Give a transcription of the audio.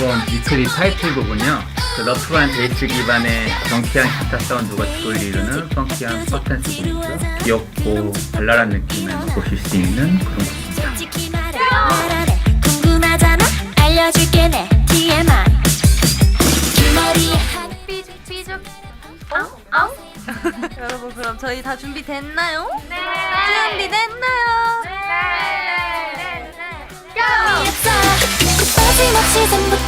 머리 위클리 타이틀곡은요. 그 러프한 베이스 기반의 경쾌한 기타 사운드가 주를 이루는 펑키한 퍼센스 곡이고요. 귀엽고 발랄한 느낌을 보실 수 있는 그런 곡입니다. 여러분 그럼 저희 다 준비됐나요? 네. 준비됐나요? 네. 위에서 빠짐없이 전부터 들어가 너네